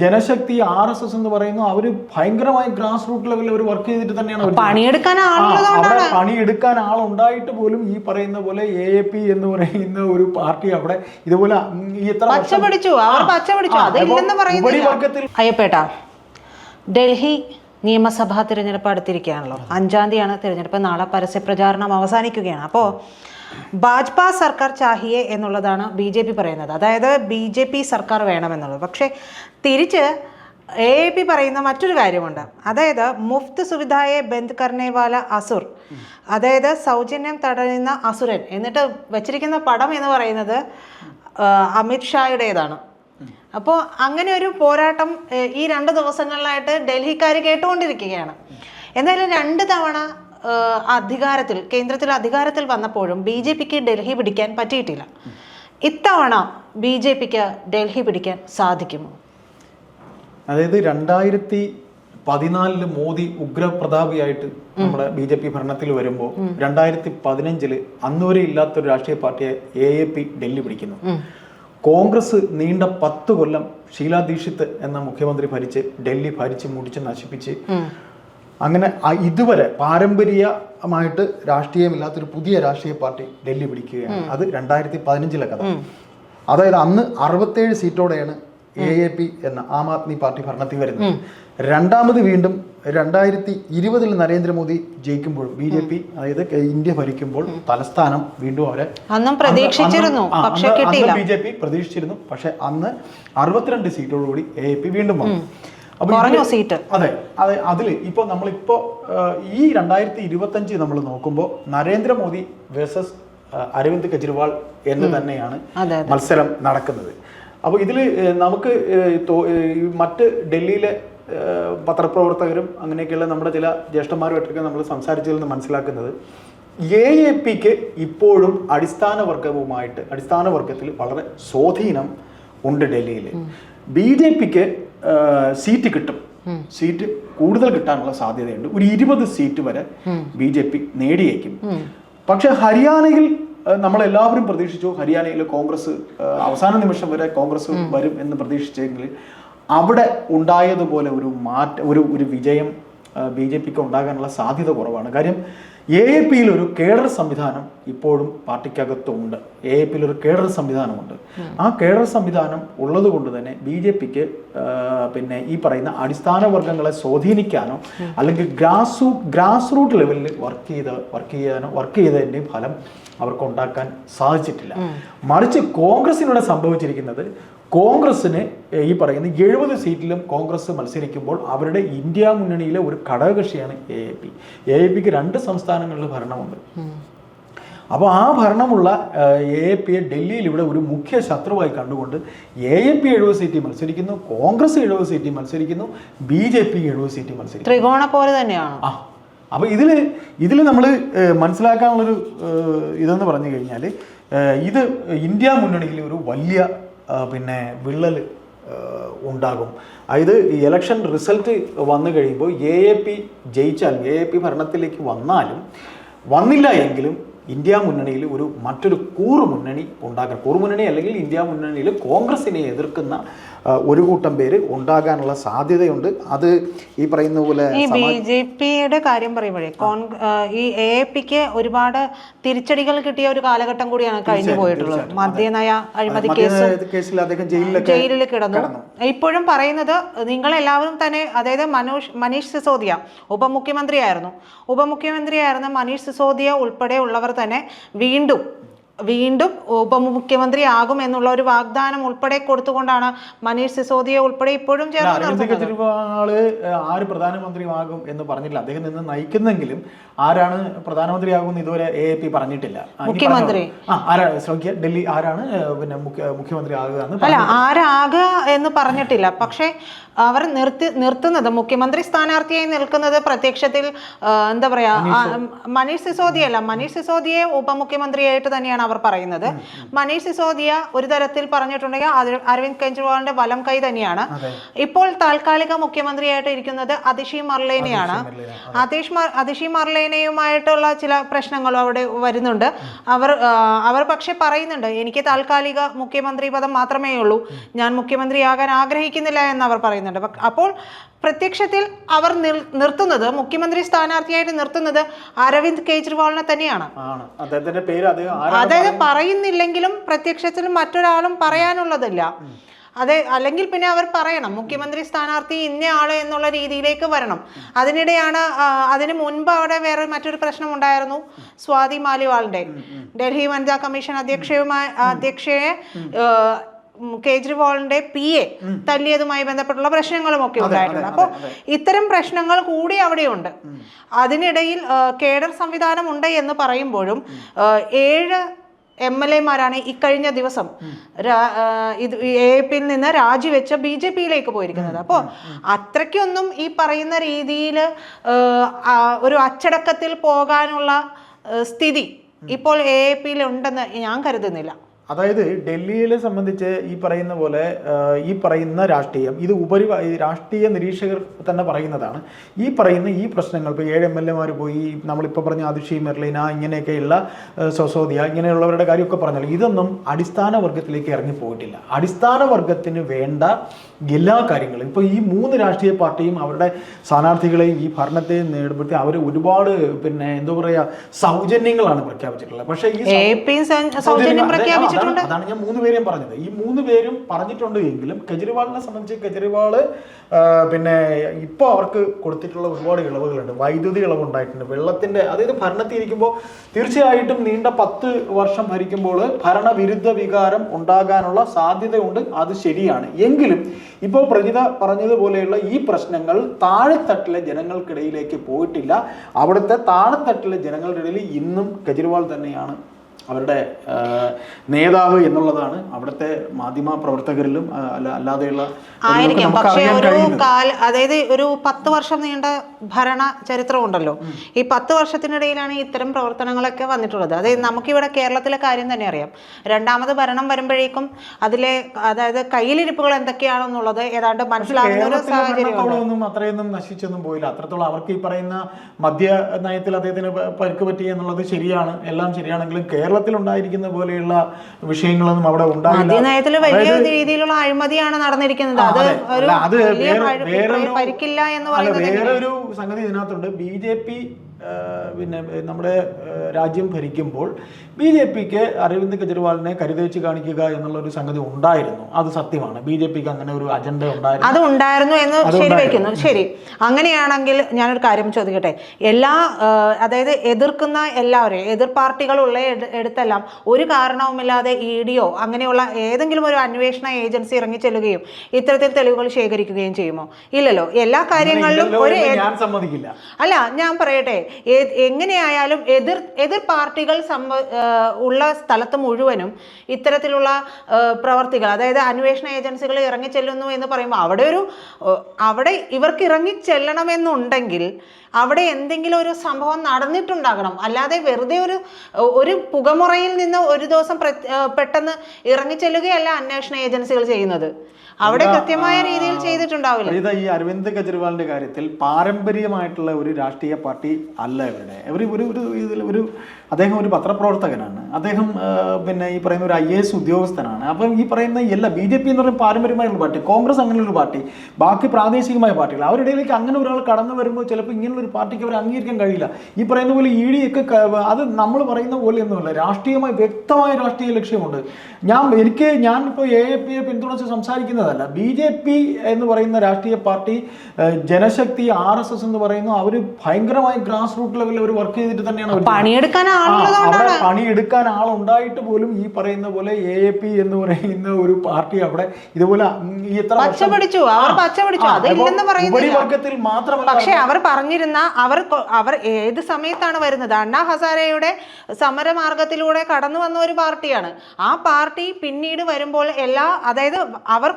ജനശക്തി R S S എന്ന് പറയുന്നു അവർ ഭയങ്കരമായി ഗ്രാസ് റൂട്ട് ലെവലിൽ അവർ വർക്ക് ചെയ്തിട്ട് തന്നെയാണ് പണിയെടുക്കാൻ അവിടെ ആളുണ്ടായിട്ട് പോലും ഈ പറയുന്ന പോലെ എ എ പി എന്ന് പറയുന്ന ഒരു പാർട്ടി അവിടെ ഇതുപോലെ അയ്യപ്പേട്ട ഡൽഹി നിയമസഭാ തിരഞ്ഞെടുപ്പ് അടുത്തിരിക്കുകയാണല്ലോ. അഞ്ചാം തീയതിയാണ് തിരഞ്ഞെടുപ്പ്. നാളെ പരസ്യ പ്രചാരണം അവസാനിക്കുകയാണ്. അപ്പോൾ ഭാജ്പ സർക്കാർ ചാഹിയെ എന്നുള്ളതാണ് ബി ജെ പി പറയുന്നത്. അതായത് ബി ജെ പി സർക്കാർ വേണമെന്നുള്ളത്. പക്ഷേ തിരിച്ച് എ പി പറയുന്ന മറ്റൊരു കാര്യമുണ്ട്. അതായത് മുഫ്ത് സുവിധായെ ബന്ദ് കർണേവാല അസുർ അതായത് സൗജന്യം തടയുന്ന അസുരൻ എന്നിട്ട് വെച്ചിരിക്കുന്ന പടം എന്ന് പറയുന്നത് അമിത് ഷായുടേതാണ്. അപ്പോൾ അങ്ങനെ ഒരു പോരാട്ടം ഈ രണ്ട് ദിവസങ്ങളിലായിട്ട് ഡൽഹിക്കാർ കേട്ടുകൊണ്ടിരിക്കുകയാണ്. എന്തായാലും രണ്ട് തവണ അധികാരത്തിൽ കേന്ദ്രത്തിൽ അധികാരത്തിൽ വന്നപ്പോഴും ബി ജെ പിക്ക് ഡൽഹി പിടിക്കാൻ പറ്റിയിട്ടില്ല. ഇത്തവണ ബി ജെ പിക്ക് ഡൽഹി പിടിക്കാൻ സാധിക്കുമോ? അതായത് രണ്ടായിരത്തി പതിനാലിൽ മോദി ഉഗ്രപ്രതാപിയായിട്ട് നമ്മുടെ ബി ജെ പി ഭരണത്തിൽ വരുമ്പോൾ രണ്ടായിരത്തി പതിനഞ്ചിൽ അന്നുവരെ ഇല്ലാത്തൊരു രാഷ്ട്രീയ പാർട്ടിയെ എ എ പി ഡൽഹി പിടിക്കുന്നു. കോൺഗ്രസ് നീണ്ട പത്ത് കൊല്ലം ഷീലാ ദീക്ഷിത് എന്ന മുഖ്യമന്ത്രി ഭരിച്ച് ഡൽഹി ഭരിച്ച് മുടിച്ച് നശിപ്പിച്ച് അങ്ങനെ ഇതുവരെ പാരമ്പര്യമായിട്ട് രാഷ്ട്രീയമില്ലാത്തൊരു പുതിയ രാഷ്ട്രീയ പാർട്ടി ഡൽഹി പിടിക്കുകയാണ്. അത് രണ്ടായിരത്തി പതിനഞ്ചിലെ കഥ. അതായത് അന്ന് അറുപത്തേഴ് സീറ്റോടെയാണ് എ എ പി എന്ന ആം ആദ്മി പാർട്ടി ഭരണത്തിൽ വരുന്നത്. രണ്ടാമത് വീണ്ടും രണ്ടായിരത്തി ഇരുപതിൽ നരേന്ദ്രമോദി ജയിക്കുമ്പോൾ ബി ജെ പി അതായത് ഇന്ത്യ ഭരിക്കുമ്പോൾ തലസ്ഥാനം വീണ്ടും അവരെ പ്രതീക്ഷിച്ചിരുന്നു. ബി ജെ പി പ്രതീക്ഷിച്ചിരുന്നു. പക്ഷെ അന്ന് അറുപത്തിരണ്ട് സീറ്റോടുകൂടി എ എ പി വീണ്ടും വന്നു. കുറഞ്ഞു സീറ്റ് അതെ അതെ അതിൽ ഇപ്പോൾ നമ്മളിപ്പോൾ ഈ രണ്ടായിരത്തി ഇരുപത്തഞ്ച് നമ്മൾ നോക്കുമ്പോൾ നരേന്ദ്രമോദി വേഴ്സസ് അരവിന്ദ് കെജ്രിവാൾ എന്ന് തന്നെയാണ് മത്സരം നടക്കുന്നത്. അപ്പോൾ ഇതിൽ നമുക്ക് മറ്റ് ഡൽഹിയിലെ പത്രപ്രവർത്തകരും അങ്ങനെയൊക്കെയുള്ള നമ്മുടെ ചില ജ്യേഷ്ഠന്മാരുമായിട്ടൊക്കെ നമ്മൾ സംസാരിച്ചതിൽ നിന്ന് മനസ്സിലാക്കുന്നത് എ എ പിക്ക് ഇപ്പോഴും അടിസ്ഥാന വർഗവുമായിട്ട് അടിസ്ഥാന വർഗത്തിൽ വളരെ സ്വാധീനം ഉണ്ട് ഡൽഹിയിൽ ബി ജെ പിക്ക് സീറ്റ് കിട്ടും. സീറ്റ് കൂടുതൽ കിട്ടാനുള്ള സാധ്യതയുണ്ട്. ഒരു ഇരുപത് സീറ്റ് വരെ ബി ജെ പി നേടിയേക്കും. പക്ഷെ ഹരിയാനയിൽ നമ്മളെല്ലാവരും പ്രതീക്ഷിച്ചു ഹരിയാനയിൽ കോൺഗ്രസ് അവസാന നിമിഷം വരെ കോൺഗ്രസ് വരും എന്ന് പ്രതീക്ഷിച്ചെങ്കിൽ അവിടെ ഉണ്ടായതുപോലെ ഒരു മാറ്റ ഒരു ഒരു വിജയം ബി ജെ പിക്ക് ഉണ്ടാകാനുള്ള സാധ്യത കുറവാണ്. കാര്യം എ എ പിയിൽ ഒരു കേഡർ സംവിധാനം ഇപ്പോഴും പാർട്ടിക്കകത്തുമുണ്ട് എ എ പിയിൽ ഒരു കേഡർ സംവിധാനമുണ്ട്. ആ കേഡർ സംവിധാനം ഉള്ളത് കൊണ്ട് തന്നെ ബി ജെ പിക്ക് പിന്നെ ഈ പറയുന്ന അടിസ്ഥാന വർഗങ്ങളെ സ്വാധീനിക്കാനോ അല്ലെങ്കിൽ ഗ്രാസ് ഗ്രാസ് റൂട്ട് ലെവലിൽ വർക്ക് ചെയ്ത വർക്ക് ചെയ്യാനോ വർക്ക് ചെയ്തതിന്റെയും ഫലം അവർക്ക് ഉണ്ടാക്കാൻ സാധിച്ചിട്ടില്ല. മറിച്ച് കോൺഗ്രസിനൂടെ സംഭവിച്ചിരിക്കുന്നത് കോൺഗ്രസിന് ഈ പറയുന്ന എഴുപത് സീറ്റിലും കോൺഗ്രസ് മത്സരിക്കുമ്പോൾ അവരുടെ ഇന്ത്യ മുന്നണിയിലെ ഒരു ഘടകകക്ഷിയാണ് A A P. A A പിക്ക് രണ്ട് സംസ്ഥാനങ്ങളിൽ ഭരണമുണ്ട്. അപ്പോൾ ആ ഭരണമുള്ള എ എ പിയെ ഡൽഹിയിൽ ഇവിടെ ഒരു മുഖ്യ ശത്രുവായി കണ്ടുകൊണ്ട് എ എ പി എഴുപത് സീറ്റിൽ മത്സരിക്കുന്നു കോൺഗ്രസ് എഴുപത് സീറ്റിൽ മത്സരിക്കുന്നു ബി ജെ പി എഴുപത് സീറ്റിൽ മത്സരിക്കുന്നു. ത്രികോണ പോലെ തന്നെയാണ്. ആ അപ്പോൾ ഇതിൽ ഇതിൽ നമ്മൾ മനസ്സിലാക്കാനുള്ളൊരു ഇതെന്ന് പറഞ്ഞു കഴിഞ്ഞാൽ ഇത് ഇന്ത്യ മുന്നണിയിലെ ഒരു വലിയ പിന്നെ വിള്ളൽ ഉണ്ടാകും. അതായത് ഇലക്ഷൻ റിസൾട്ട് വന്നു കഴിയുമ്പോൾ എ എ പി ജയിച്ചാലും എ എ പി ഭരണത്തിലേക്ക് വന്നാലും വന്നില്ല എങ്കിലും ഇന്ത്യ മുന്നണിയിൽ ഒരു മറ്റൊരു കൂറു മുന്നണി ഉണ്ടാക്കണം കൂറു മുന്നണി അല്ലെങ്കിൽ ഇന്ത്യ മുന്നണിയിൽ കോൺഗ്രസിനെ എതിർക്കുന്ന ഒരു കൂട്ടം പേര് ഉണ്ടാകാനുള്ള സാധ്യതയുണ്ട്. അത് ഈ പറയുന്ന പോലെ ഈ ബി ജെ പിയുടെ കാര്യം പറയുമ്പോഴേ കോൺ ഈ എ പിക്ക് ഒരുപാട് തിരിച്ചടികൾ കിട്ടിയ ഒരു കാലഘട്ടം കൂടിയാണ് കഴിഞ്ഞു പോയിട്ടുള്ളത്. മദ്യനയ അഴിമതി കേസിൽ അദ്ദേഹം ജയിലിൽ കിടന്നു. ഇപ്പോഴും പറയുന്നത് നിങ്ങൾ എല്ലാവരും തന്നെ അതായത് മനോഷ് മനീഷ് സിസോദിയ ഉപമുഖ്യമന്ത്രിയായിരുന്നു. ഉപമുഖ്യമന്ത്രിയായിരുന്ന മനീഷ് സിസോദിയ ഉൾപ്പെടെ ഉള്ളവർ തന്നെ വീണ്ടും വീണ്ടും ഉപമുഖ്യമന്ത്രി ആകും എന്നുള്ള ഒരു വാഗ്ദാനം ഉൾപ്പെടെ കൊടുത്തുകൊണ്ടാണ് മനീഷ് സിസോദിയ ഉൾപ്പെടെ ഇപ്പോഴും ചേർന്ന് കെജ്രിവാൾ ആര് പ്രധാനമന്ത്രിയാകും എന്ന് പറഞ്ഞില്ല. അദ്ദേഹം നിന്ന് നയിക്കുന്നെങ്കിലും ആരാണ് പ്രധാനമന്ത്രിയാകും ഇതുവരെ എ എ പി പറഞ്ഞിട്ടില്ല. മുഖ്യമന്ത്രി. ശ്രമിക്കുക ഡൽഹി ആരാണ് പിന്നെ മുഖ്യമന്ത്രി ആകുക എന്ന് അല്ല ആരാകുക എന്ന് പറഞ്ഞിട്ടില്ല. പക്ഷേ അവർ നിർത്തി നിർത്തുന്നത് മുഖ്യമന്ത്രി സ്ഥാനാർത്ഥിയായി നിൽക്കുന്നത് പ്രത്യക്ഷത്തിൽ എന്താ പറയാ മനീഷ് സിസോദിയല്ല. മനീഷ് സിസോദിയെ ഉപമുഖ്യമന്ത്രിയായിട്ട് തന്നെയാണ് അവർ പറയുന്നത്. മനീഷ് സിസോദിയ ഒരു തരത്തിൽ പറഞ്ഞിട്ടുണ്ടെങ്കിൽ അരവിന്ദ് കെജ്രിവാളിന്റെ വലം കൈ തന്നെയാണ്. ഇപ്പോൾ താൽക്കാലിക മുഖ്യമന്ത്രിയായിട്ട് ഇരിക്കുന്നത് അതിഷി മർലേനയാണ്. അതീഷ് അതിഷി മർലേനയുമായിട്ടുള്ള ചില പ്രശ്നങ്ങളും അവിടെ വരുന്നുണ്ട്. അവർ അവർ പക്ഷെ പറയുന്നുണ്ട് എനിക്ക് താൽക്കാലിക മുഖ്യമന്ത്രി പദം മാത്രമേ ഉള്ളൂ. ഞാൻ മുഖ്യമന്ത്രിയാകാൻ ആഗ്രഹിക്കുന്നില്ല എന്ന് അവർ പറയുന്നുണ്ട്. അപ്പോൾ പ്രത്യക്ഷത്തിൽ അവർ നിർത്തുന്നത് മുഖ്യമന്ത്രി സ്ഥാനാർത്ഥിയായിട്ട് നിർത്തുന്നത് അരവിന്ദ് കെജ്രിവാളിനെ തന്നെയാണ്. അദ്ദേഹത്തിന്റെ പേര് അത് അതായത് പറയുന്നില്ലെങ്കിലും പ്രത്യക്ഷത്തിൽ മറ്റൊരാളും പറയാനുള്ളതില്ല. അതെ അല്ലെങ്കിൽ പിന്നെ അവർ പറയണം മുഖ്യമന്ത്രി സ്ഥാനാർത്ഥി ഇന്ന ആൾ എന്നുള്ള രീതിയിലേക്ക് വരണം. അതിനിടെയാണ് അതിനു മുൻപ് അവിടെ വേറെ മറ്റൊരു പ്രശ്നം ഉണ്ടായിരുന്നു സ്വാതി മാലിവാളിന്റെ ഡൽഹി വനിതാ കമ്മീഷൻ അധ്യക്ഷയുമായി അധ്യക്ഷയെ കേജ്രിവാളിന്റെ പി എ തല്ലിയതുമായി ബന്ധപ്പെട്ടുള്ള പ്രശ്നങ്ങളും ഒക്കെ ഉണ്ടായിട്ടുണ്ട്. അപ്പോൾ ഇത്തരം പ്രശ്നങ്ങൾ കൂടി അവിടെയുണ്ട്. അതിനിടയിൽ കേഡർ സംവിധാനം ഉണ്ട് എന്ന് പറയുമ്പോഴും ഏഴ് എം എൽ എമാരാണ് ഇക്കഴിഞ്ഞ ദിവസം ഇത് എ പിയിൽ നിന്ന് രാജിവെച്ച് ബി ജെ പിയിലേക്ക് പോയിരിക്കുന്നത്. അപ്പോൾ അത്രയ്ക്കൊന്നും ഈ പറയുന്ന രീതിയിൽ ഒരു അച്ചടക്കത്തിൽ പോകാനുള്ള സ്ഥിതി ഇപ്പോൾ എ പിയിൽ ഉണ്ടെന്ന് ഞാൻ കരുതുന്നില്ല. അതായത് ഡൽഹിയിലെ സംബന്ധിച്ച് ഈ പറയുന്ന പോലെ ഈ പറയുന്ന രാഷ്ട്രീയം ഇത് ഉപരി രാഷ്ട്രീയ നിരീക്ഷകർ തന്നെ പറയുന്നതാണ്. ഈ പറയുന്ന ഈ പ്രശ്നങ്ങൾ ഇപ്പോൾ ഏഴ് എം എൽ എമാർ പോയി നമ്മളിപ്പോൾ പറഞ്ഞ അതിഷി മെർലിന ഇങ്ങനെയൊക്കെയുള്ള സൊസോദിയ ഇങ്ങനെയുള്ളവരുടെ കാര്യമൊക്കെ പറഞ്ഞാൽ ഇതൊന്നും അടിസ്ഥാന വർഗത്തിലേക്ക് ഇറങ്ങിപ്പോയിട്ടില്ല അടിസ്ഥാന വർഗത്തിന് വേണ്ട എല്ലാ കാര്യങ്ങളും ഇപ്പോൾ ഈ മൂന്ന് രാഷ്ട്രീയ പാർട്ടിയും അവരുടെ സ്ഥാനാർത്ഥികളെയും ഈ ഭരണത്തെയും നേടുമ്പോഴത്തെ അവർ ഒരുപാട് പിന്നെ എന്താ പറയുക സൗജന്യങ്ങളാണ് പ്രഖ്യാപിച്ചിട്ടുള്ളത്. പക്ഷേ ഈ സൗജന്യം പ്രഖ്യാപിച്ചിട്ടുണ്ട് അതാണ് അതാണ് ഞാൻ മൂന്ന് പേരെയും പറഞ്ഞത്. ഈ മൂന്ന് പേരും പറഞ്ഞിട്ടുണ്ട് എങ്കിലും കെജ്രിവാളിനെ സംബന്ധിച്ച് കെജ്രിവാൾ പിന്നെ ഇപ്പോൾ അവർക്ക് കൊടുത്തിട്ടുള്ള ഒരുപാട് ഇളവുകളുണ്ട്. വൈദ്യുതി ഇളവ് ഉണ്ടായിട്ടുണ്ട് വെള്ളത്തിന്റെ അതായത് ഭരണത്തിൽ ഇരിക്കുമ്പോൾ തീർച്ചയായിട്ടും നീണ്ട പത്ത് വർഷം ഭരിക്കുമ്പോൾ ഭരണവിരുദ്ധ വികാരം ഉണ്ടാകാനുള്ള സാധ്യതയുണ്ട്. അത് ശരിയാണ്. എങ്കിലും ഇപ്പോൾ പ്രജിത പറഞ്ഞതുപോലെയുള്ള ഈ പ്രശ്നങ്ങൾ താഴെത്തട്ടിലെ ജനങ്ങൾക്കിടയിലേക്ക് പോയിട്ടില്ല. അവിടുത്തെ താഴെത്തട്ടിലെ ജനങ്ങളുടെ ഇടയിൽ ഇന്നും കെജ്രിവാൾ തന്നെയാണ് അവരുടെ നേതാവ് എന്നുള്ളതാണ് അവിടുത്തെ മാധ്യമ പ്രവർത്തകരിലും അല്ല- അല്ലാതെയുള്ള ആയിരിക്കും. പക്ഷേ ഒരു. കാല അതായത് ഒരു പത്ത് വർഷം നീണ്ട ഭരണ ചരിത്രമുണ്ടല്ലോ ഈ പത്ത് വർഷത്തിനിടയിലാണ് ഇത്തരം പ്രവർത്തനങ്ങളൊക്കെ വന്നിട്ടുള്ളത്. അതായത് നമുക്കിവിടെ കേരളത്തിലെ കാര്യം തന്നെ അറിയാം. രണ്ടാമത് ഭരണം വരുമ്പോഴേക്കും അതിലെ അതായത് കയ്യിലിരിപ്പുകൾ എന്തൊക്കെയാണെന്നുള്ളത് ഏതാണ്ട് ഒരു സാഹചര്യമുണ്ട്. അത്രയൊന്നും നശിച്ചൊന്നും പോയില്ല. അത്രത്തോളം അവർക്ക് ഈ പറയുന്ന മദ്യ നയത്തിൽ അദ്ദേഹത്തിന് പരുക്ക് പറ്റി എന്നുള്ളത് ശരിയാണ്. എല്ലാം ശരിയാണെങ്കിലും കേരളത്തിൽ ഉണ്ടായിരിക്കുന്ന പോലെയുള്ള വിഷയങ്ങളൊന്നും അവിടെ ഉണ്ടായില്ല. വലിയ രീതിയിലുള്ള അഴിമതിയാണ് നടന്നിരിക്കുന്നത്. അത് വേറൊരു- സംഗതി ഇതിനകത്തുണ്ട്. ബി ജെ പി പിന്നെ നമ്മുടെ രാജ്യം ഭരിക്കുമ്പോൾ ബി ജെ പിക്ക് അരവിന്ദ് കെജ്രിവാളിനെ കരുതേച്ച് കാണിക്കുക എന്നുള്ള ഒരു സംഗതി ഉണ്ടായിരുന്നു. അത് സത്യമാണ്. ബി ജെ പിക്ക് അങ്ങനെ ഒരു അജണ്ട ഉണ്ടായിരുന്നു. അത് ഉണ്ടായിരുന്നു എന്ന് ശരി വയ്ക്കുന്നു ശരി. അങ്ങനെയാണെങ്കിൽ ഞാനൊരു കാര്യം ചോദിക്കട്ടെ? എല്ലാ അതായത് എതിർക്കുന്ന എല്ലാവരെയും എതിർ പാർട്ടികൾ ഉള്ള എടുത്തെല്ലാം ഒരു കാരണവുമില്ലാതെ ഇ ഡിയോ അങ്ങനെയുള്ള ഏതെങ്കിലും ഒരു അന്വേഷണ ഏജൻസി ഇറങ്ങി ചെല്ലുകയും ഇത്തരത്തിൽ തെളിവുകൾ ശേഖരിക്കുകയും ചെയ്യുമോ? ഇല്ലല്ലോ. എല്ലാ കാര്യങ്ങളിലും ഒരു അല്ല ഞാൻ പറയട്ടെ. എങ്ങനെയായാലും എതിർ എതിർ പാർട്ടികൾ സംഭ ഉള്ള സ്ഥലത്ത് മുഴുവനും ഇത്തരത്തിലുള്ള പ്രവർത്തികൾ അതായത് അന്വേഷണ ഏജൻസികൾ ഇറങ്ങിച്ചെല്ലുന്നു എന്ന് പറയുമ്പോൾ അവിടെ ഒരു അവിടെ ഇവർക്ക് ഇറങ്ങിച്ചെല്ലണമെന്നുണ്ടെങ്കിൽ അവിടെ എന്തെങ്കിലും ഒരു സംഭവം നടന്നിട്ടുണ്ടാകണം. അല്ലാതെ വെറുതെ ഒരു ഒരു പുകമുറയിൽ നിന്ന് ഒരു ദിവസം പെട്ടെന്ന് ഇറങ്ങി പെട്ടെന്ന് ഇറങ്ങിച്ചെല്ലുകയല്ല അന്വേഷണ ഏജൻസികൾ ചെയ്യുന്നത്. അവിടെ കൃത്യമായ രീതിയിൽ ചെയ്തിട്ടുണ്ടാവില്ല. ഇത് ഈ അരവിന്ദ് കെജ്രിവാളിന്റെ കാര്യത്തിൽ പാരമ്പര്യമായിട്ടുള്ള ഒരു രാഷ്ട്രീയ പാർട്ടി അല്ല ഇവരുടെ ഇവർ ഒരു ഒരു ഇതിൽ ഒരു അദ്ദേഹം ഒരു പത്രപ്രവർത്തകനാണ്. അദ്ദേഹം പിന്നെ ഈ പറയുന്ന ഒരു ഐ എ എസ് ഉദ്യോഗസ്ഥനാണ്. അപ്പം ഈ പറയുന്ന എല്ലാ ബി ജെ പി എന്ന് പറയുന്ന പാരമ്പര്യമായുള്ള പാർട്ടി കോൺഗ്രസ് അങ്ങനെ ഒരു പാർട്ടി ബാക്കി പ്രാദേശികമായ പാർട്ടികൾ അവരുടെ ഇടയിലേക്ക് അങ്ങനെ ഒരാൾ കടന്നു വരുമ്പോൾ ചിലപ്പോൾ ഒരു പാർട്ടിക്ക് അവർ അംഗീകരിക്കാൻ കഴിയില്ല. ഈ പറയുന്ന പോലെ ഇ ഡി ഒക്കെ അത് നമ്മൾ പറയുന്ന പോലെ ഒന്നുമില്ല. രാഷ്ട്രീയമായി വ്യക്തമായ രാഷ്ട്രീയ ലക്ഷ്യമുണ്ട്. ഞാൻ എനിക്ക് ഞാൻ ഇപ്പോൾ എ എ പിയെ പിന്തുണച്ച് സംസാരിക്കുന്നതല്ല. ബി ജെ പി എന്ന് പറയുന്ന രാഷ്ട്രീയ party Janashakti R S S എന്ന് പറയുന്നു അവർ ഭയങ്കരമായ ഗ്രാസ് റൂട്ട് ലെവലിൽ അവർ വർക്ക് ചെയ്തിട്ട് തന്നെയാണ് പണിയെടുക്കാൻ അവിടെ പണിയെടുക്കാൻ ആളുണ്ടായിട്ട് പോലും ഈ പറയുന്ന പോലെ എ എ പി എന്ന് പറയുന്ന ഒരു പാർട്ടി അവിടെ ഇതുപോലെ ഇത്ര ഉപരിവർഗത്തിൽ മാത്രമല്ല പക്ഷെ അവർ പറഞ്ഞിരുന്ന അവർ അവർ ഏത് സമയത്താണ് വരുന്നത്? അണ്ണാ ഹസാരയുടെ സമരമാർഗത്തിലൂടെ കടന്നു വന്ന ഒരു പാർട്ടിയാണ്. ആ പാർട്ടി പിന്നീട് വരുമ്പോൾ എല്ലാ അതായത് അവർ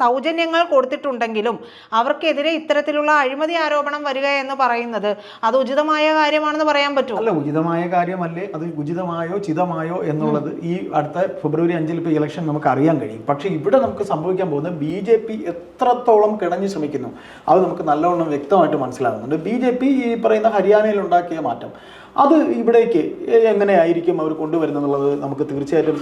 സൗജന്യങ്ങൾ കൊടുത്തിട്ടുണ്ടെങ്കിലും അവർക്കെതിരെ ഇത്തരത്തിലുള്ള അഴിമതി ആരോപണം വരിക എന്ന് പറയുന്നത് അത് ഉചിതമായ കാര്യമാണെന്ന് പറയാൻ പറ്റുമോ? അല്ല ഉചിതമായ കാര്യമല്ലേ? അത് ഉചിതമായോ ചിതമായോ എന്നുള്ളത് ഈ അടുത്ത ഫെബ്രുവരി അഞ്ചിൽ ഇപ്പോൾ ഇലക്ഷൻ നമുക്ക് അറിയാൻ കഴിയും. പക്ഷേ ഇവിടെ നമുക്ക് സംഭവിക്കാൻ പോകുന്നത് ബി ജെ പി എത്രത്തോളം കിണഞ്ഞു ശ്രമിക്കുന്നു അത് നമുക്ക് നല്ലവണ്ണം വ്യക്തമായിട്ട് മനസ്സിലാകുന്നുണ്ട്. ബി ജെ പി ഈ പറയുന്ന ഹരിയാനയിൽ ഉണ്ടാക്കിയ മാറ്റം. അത് ഇവിടേക്ക് എങ്ങനെയായിരിക്കും അവർ കൊണ്ടുവരുന്നത് എന്നുള്ളത് നമുക്ക് തീർച്ചയായിട്ടും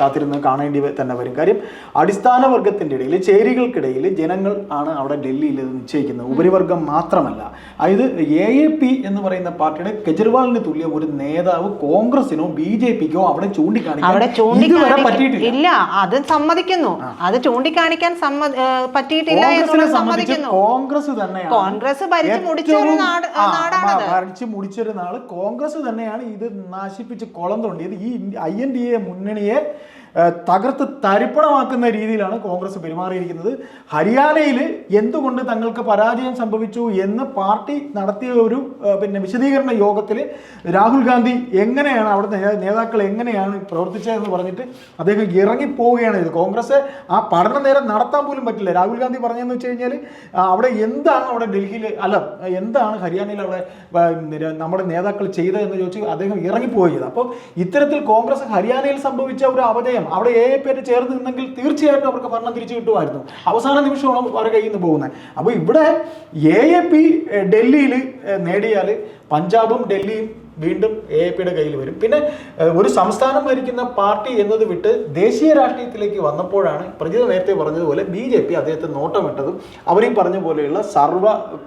കാത്തിരുന്ന് കാണേണ്ടി തന്നെ വരും. കാര്യം അടിസ്ഥാന വർഗത്തിന്റെ ഇടയിൽ ചേരികൾക്കിടയിൽ ജനങ്ങൾ ആണ് അവിടെ ഡൽഹിയിൽ നിശ്ചയിക്കുന്നത്. ഉപരിവർഗം മാത്രമല്ല. അതായത് എ എ പി എന്ന് പറയുന്ന പാർട്ടിയുടെ കെജ്രിവാളിന് തുല്യ ഒരു നേതാവ് കോൺഗ്രസിനോ ബി ജെ പിക്കോ അവിടെ ചൂണ്ടിക്കാണിക്കാൻ ഇല്ല. അത് സമ്മതിക്കുന്നു. അത് ചൂണ്ടിക്കാണിക്കാൻ പറ്റിയിട്ടില്ല കോൺഗ്രസ് തന്നെ കോൺഗ്രസ് ഭരിച്ചു മുടിച്ച ഒരു ഏറ്റവും- നാട് ആ, നാടാണത്. ഭ- ഭരിച്ച് മുടിച്ചൊരു നാൾ കോൺഗ്രസ് തന്നെയാണ് ഇത് നശിപ്പിച്ച് കുളം തോണ്ടിയത് ഈ ഐ എൻ ഡി എ മുന്നണിയെ തകർത്ത് തരിപ്പണമാക്കുന്ന രീതിയിലാണ് കോൺഗ്രസ് പെരുമാറിയിരിക്കുന്നത്. ഹരിയാനയിൽ എന്തുകൊണ്ട് തങ്ങൾക്ക് പരാജയം സംഭവിച്ചു എന്ന് പാർട്ടി നടത്തിയ ഒരു പിന്നെ വിശദീകരണ യോഗത്തിൽ രാഹുൽ ഗാന്ധി എങ്ങനെയാണ് അവിടുത്തെ നേതാക്കൾ എങ്ങനെയാണ് പ്രവർത്തിച്ചതെന്ന് പറഞ്ഞിട്ട് അദ്ദേഹം ഇറങ്ങിപ്പോവുകയാണ് ഇത് കോൺഗ്രസ് ആ പഠനം നേരം നടത്താൻ പോലും പറ്റില്ല. രാഹുൽ ഗാന്ധി പറഞ്ഞതെന്ന് വെച്ച് കഴിഞ്ഞാൽ അവിടെ എന്താണ് അവിടെ ഡൽഹിയിൽ അല്ല എന്താണ് ഹരിയാനയിൽ അവിടെ നമ്മുടെ നേതാക്കൾ ചെയ്തതെന്ന് ചോദിച്ചു അദ്ദേഹം ഇറങ്ങിപ്പോയത് അപ്പോൾ ഇത്തരത്തിൽ കോൺഗ്രസ് ഹരിയാനയിൽ സംഭവിച്ച ഒരു അപജയം അവിടെ എ എ പേര് ചേർന്ന് നിന്നെങ്കിൽ തീർച്ചയായിട്ടും അവർക്ക് ഭരണം തിരിച്ചു കിട്ടുമായിരുന്നു. അവസാന നിമിഷമാണ് അവരുടെ കയ്യിൽ നിന്ന് പോകുന്നത്. അപ്പോൾ ഇവിടെ എ എ പി ഡൽഹിയിൽ നേടിയാൽ പഞ്ചാബും ഡൽഹിയും വീണ്ടും എ എ പിയുടെ കയ്യിൽ വരും. പിന്നെ ഒരു സംസ്ഥാനം ഭരിക്കുന്ന പാർട്ടി എന്നത് വിട്ട് ദേശീയ രാഷ്ട്രീയത്തിലേക്ക് വന്നപ്പോഴാണ് പ്രജിത നേരത്തെ പറഞ്ഞതുപോലെ ബി ജെ പി അദ്ദേഹത്തെ നോട്ടമിട്ടതും അവരീ പറഞ്ഞ പോലെയുള്ള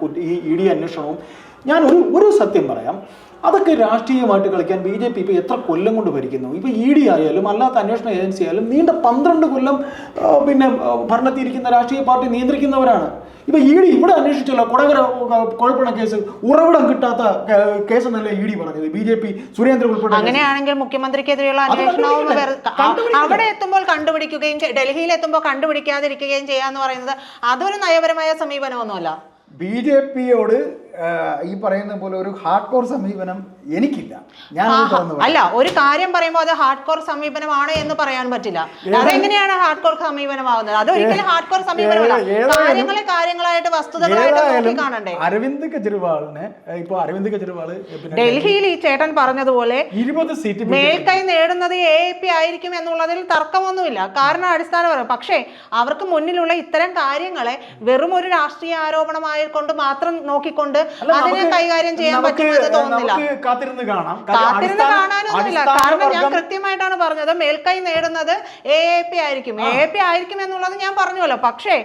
കുറ്റ- ഈ ഇ ഡി അന്വേഷണവും. ഞാൻ ഒരു ഒരു സത്യം പറയാം. അതൊക്കെ രാഷ്ട്രീയമായിട്ട് കളിക്കാൻ ബി ജെ പി ഇപ്പോൾ എത്ര കൊല്ലം കൊണ്ട് ഭരിക്കുന്നു? ഇപ്പോൾ ഇ ഡി ആയാലും അല്ലാത്ത അന്വേഷണ ഏജൻസി ആയാലും നീണ്ട പന്ത്രണ്ട് കൊല്ലം പിന്നെ ഭരണത്തിരിക്കുന്ന രാഷ്ട്രീയ പാർട്ടി നിയന്ത്രിക്കുന്നവരാണ്. ഇപ്പം ഇ ഡി ഇവിടെ അന്വേഷിച്ചല്ലോ കൊടകര കുഴപ്പണ കേസ് ഉറവിടം കിട്ടാത്ത കേസ് എന്നല്ലേ ഇ ഡി പറഞ്ഞത് ബി ജെ പി സുരേന്ദ്രൻ ഉൾപ്പെടെ അങ്ങനെയാണെങ്കിൽ മുഖ്യമന്ത്രിക്കെതിരെയുള്ള അന്വേഷണവും അവിടെ എത്തുമ്പോൾ കണ്ടുപിടിക്കുകയും ഡൽഹിയിൽ എത്തുമ്പോൾ കണ്ടുപിടിക്കാതിരിക്കുകയും ചെയ്യാന്ന് പറയുന്നത് അതൊരു നയപരമായ സമീപനമൊന്നുമല്ല. ബി ജെ പിയോട് ഈ പറയുന്ന പോലെ ഒരു ഹാർഡ് കോർ സമീപനം എനിക്കില്ല. ഞാൻ അല്ല ഒരു കാര്യം പറയുമ്പോൾ അത് ഹാർഡ് കോർ സമീപനമാണ് എന്ന് പറയാൻ പറ്റില്ല. അതെങ്ങനെയാണ് ഹാർഡ് കോർ സമീപനമാവുന്നത്? അത് ഒരിക്കലും ഹാർഡ് കോർ സമീപനമല്ല. കാര്യങ്ങളെ കാര്യങ്ങളായിട്ട് വസ്തുതകളായിട്ട് കാണണ്ടേ? അരവിന്ദ് കെജ്രിവാളിനെ ഇപ്പൊ അരവിന്ദ് കെജ്രിവാൾ ഡൽഹിയിൽ ഈ ചേട്ടൻ പറഞ്ഞതുപോലെ ഇരുപത് സീറ്റ് മേൽക്കൈ നേടുന്നത് എ പി ആയിരിക്കും എന്നുള്ളതിൽ തർക്കമൊന്നുമില്ല. കാരണം അടിസ്ഥാനപരം പക്ഷേ അവർക്ക് മുന്നിലുള്ള ഇത്തരം കാര്യങ്ങളെ വെറും ഒരു രാഷ്ട്രീയ ആരോപണമായി കൊണ്ട് മാത്രം നോക്കിക്കൊണ്ട് അതിനെ കൈകാര്യം ചെയ്യാൻ പറ്റുമെന്ന് തോന്നുന്നില്ല. കാത്തിരുന്ന് കാണാം. അടിസ്ഥാന കാരണം ഞാൻ കൃത്യമായിട്ടാണ് പറഞ്ഞത് മേൽക്കൈ നേടുന്നത് എ എ പി ആയിരിക്കും. എ എ പി ആയിരിക്കും എന്നുള്ളത് ഞാൻ പറഞ്ഞുവല്ലോ. പക്ഷേ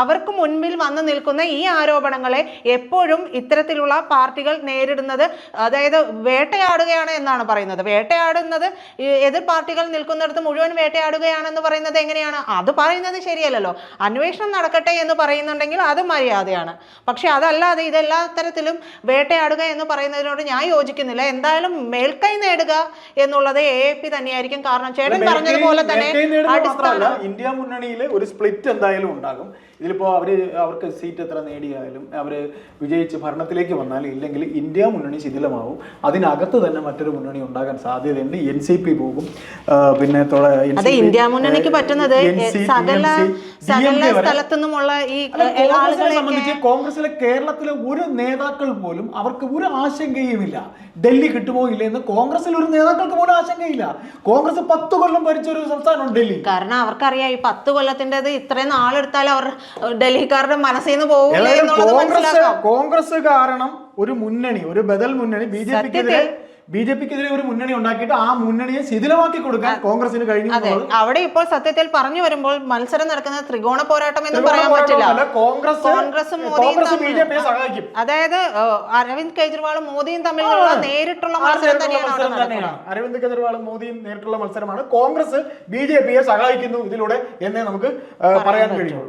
അവർക്ക് മുൻപിൽ വന്നു നിൽക്കുന്ന ഈ ആരോപണങ്ങളെ എപ്പോഴും ഇത്തരത്തിലുള്ള പാർട്ടികൾ നേരിടുന്നത് അതായത് വേട്ടയാടുകയാണ് എന്നാണ് പറയുന്നത്. വേട്ടയാടുന്നത് എതിർ പാർട്ടികൾ നിൽക്കുന്നിടത്ത് മുഴുവൻ വേട്ടയാടുകയാണെന്ന് പറയുന്നത് എങ്ങനെയാണ്? അത് പറയുന്നത് ശരിയല്ലല്ലോ. അന്വേഷണം നടക്കട്ടെ എന്ന് പറയുന്നുണ്ടെങ്കിൽ അത് മര്യാദയാണ്. പക്ഷെ അതല്ലാതെ ഇതെല്ലാ തരത്തിലും വേട്ടയാടുക എന്ന് പറയുന്നതിനോട് ഞാൻ യോജിക്കുന്നില്ല. എന്തായാലും മേൽക്കൈ നേടുക എന്നുള്ളത് എ പി തന്നെയായിരിക്കും കാരണം ചേട്ടൻ പറഞ്ഞതുപോലെ തന്നെ അടിസ്ഥാന ഇന്ത്യ മുന്നണിയിൽ ഒരു സ്പ്ലിറ്റ് എന്തായാലും ഉണ്ടാകും. ഇതിലിപ്പോ അവർ അവർക്ക് സീറ്റ് എത്ര നേടിയാലും അവർ വിജയിച്ച് ഭരണത്തിലേക്ക് വന്നാൽ ഇല്ലെങ്കിൽ ഇന്ത്യ മുന്നണി ശിഥിലമാവും. അതിനകത്ത് തന്നെ മറ്റൊരു മുന്നണി ഉണ്ടാകാൻ സാധ്യതയുണ്ട്. എൻ സി പി പോകും. പിന്നെ അതെ ഇന്ത്യ മുന്നണിക്ക് പറ്റുന്നത് സകല സകല ഈ സംബന്ധിച്ച് കോൺഗ്രസിലെ കേരളത്തിലെ ഒരു നേതാക്കൾ പോലും അവർക്ക് ഒരു ആശങ്കയുമില്ല. ഡൽഹി കിട്ടുമോ ഇല്ല എന്ന് കോൺഗ്രസിൽ ഒരു നേതാക്കൾക്ക് പോലും ആശങ്കയില്ല. കോൺഗ്രസ് പത്ത് കൊല്ലം ഭരിച്ച ഒരു സംസ്ഥാനമാണ് ഡൽഹി. കാരണം അവർക്കറിയാം ഈ പത്ത് കൊല്ലത്തിന്റെത് ഇത്രയും നാളെടുത്താൽ അവർ ഡൽഹിക്കാരുടെ മനസ്സിൽ നിന്ന് പോകില്ല എന്നുള്ളത് കോൺഗ്രസ് മനസ്സിലാക്കാം. കോൺഗ്രസ് കാരണം ഒരു മുന്നണി ഒരു ബദൽ മുന്നണി ബി ജെ പിക്കെതിരെ ബി ജെ പിക്കെതിരെ ഒരു മുന്നണി ഉണ്ടാക്കിയിട്ട് ആ മുന്നണിയെ ശിഥിലമാക്കി കൊടുക്കാൻ കോൺഗ്രസിന് കഴിഞ്ഞു അതെ. അവിടെ ഇപ്പോൾ സത്യത്തിൽ പറഞ്ഞു വരുമ്പോൾ മത്സരം നടക്കുന്ന ത്രികോണ പോരാട്ടം എന്ന് പറയാൻ പറ്റില്ല. കോൺഗ്രസ് കോൺഗ്രസും മോദിയും തമ്മിൽ- അതായത് അരവിന്ദ് കെജ്രിവാളും മോദിയും തമ്മിലുള്ള നേരിട്ടുള്ള മത്സരം തന്നെയാണ് അരവിന്ദ് കെജ്രിവാളും മോദിയും നേരിട്ടുള്ള മത്സരമാണ്. കോൺഗ്രസ് ബി ജെ പിയെ സഹായിക്കുന്നു ഇതിലൂടെ എന്നേ നമുക്ക് പറയാൻ കഴിയുള്ളൂ.